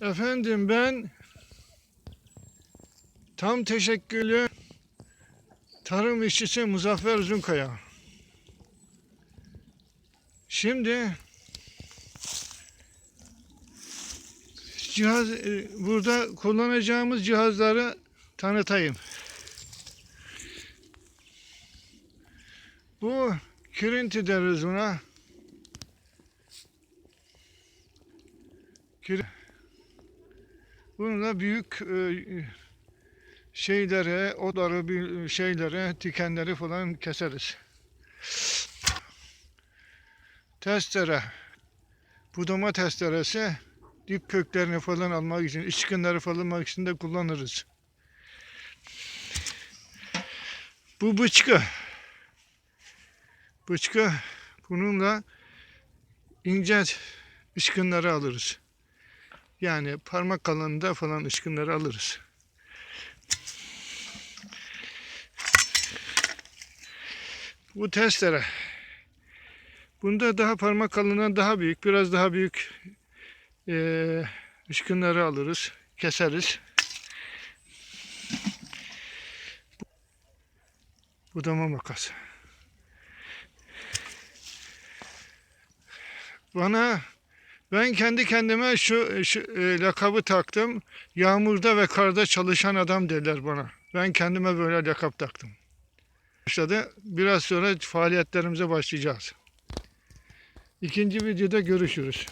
Efendim ben tam teşekküllü tarım işçisi Muzaffer Uzunkaya. Şimdi cihaz e, burada kullanacağımız cihazları tanıtayım. Bu kirinti deriz buna. Kir Bununla büyük e, şeyleri, otları, bir şeyleri, dikenleri falan keseriz. Testere. Budama testeresi dip köklerini falan almak için, içkinleri falan almak için de kullanırız. Bu bıçkı. Bıçkı bununla ince ışkınları alırız. Yani parmak kalınlığında falan ışkınları alırız. Bu testere. Bunda daha parmak kalınlığından daha büyük, biraz daha büyük eee ışkınları alırız, keseriz. Budama makası. Bana ben kendi kendime şu, şu e, lakabı taktım. Yağmurda ve karda çalışan adam derler bana. Ben kendime böyle lakap taktım. Başladı. Biraz sonra faaliyetlerimize başlayacağız. İkinci videoda görüşürüz.